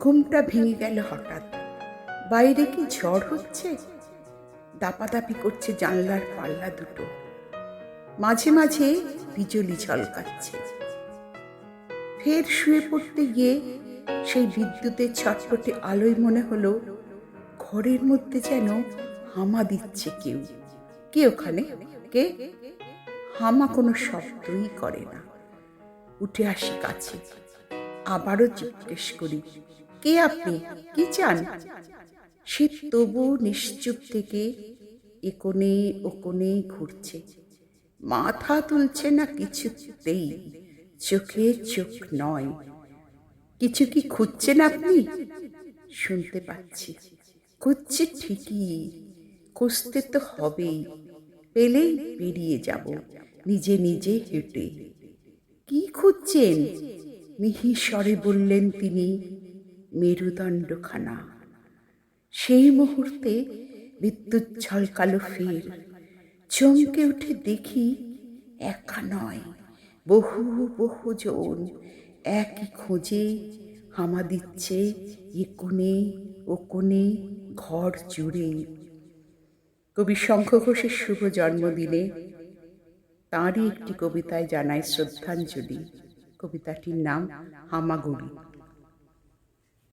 ঘুমটা ভেঙে গেল হঠাৎ। বাইরে কি ঝড় হচ্ছে? দাপাদাপি করছে জানলার পাল্লা দুটো। মাঝে মাঝে বিজলি ঝলকাচ্ছে। ফের শুয়ে পড়তে গিয়ে সেই বিদ্যুতের ছটপটে আলোয় মনে হলো, ঘরের মধ্যে যেন হামা দিচ্ছে কেউ। কে ওখানে? কে? হামা কোনো শব্দই করে না। উঠে আসি কাছে। আবারও জিজ্ঞেস করি কে আপনি? কি চান? সে তবু নিশ্চুপ থেকে এ কোণে ও কোণে ঘুরছে। মাথা তুলছে না কিছুতেই। চোখে চোখ নয়। কিছু কি খুঁজছেন আপনি? শুনতে পাচ্ছি। খুঁজছে ঠিকই। খুঁজতে তো হবেই। পেলেই বেরিয়ে যাব। নিজে নিজে হেঁটে। কি খুঁজছেন? মিহি স্বরে বললেন তিনি। মেরুদণ্ডখানা। সেই মুহূর্তে বিদ্যুৎ ঝলকালো ফের। চমকে উঠে দেখি একা নয়, বহু বহু জন। একই খোঁজে হামা দিচ্ছে এ কোণে, ও কোণে ঘর জুড়ে। কবি শঙ্খ ঘোষের শুভ জন্মদিনে তাঁরই একটি কবিতায় জানায় শ্রদ্ধাঞ্জলি। কবিতাটির নাম হামাগুড়ি।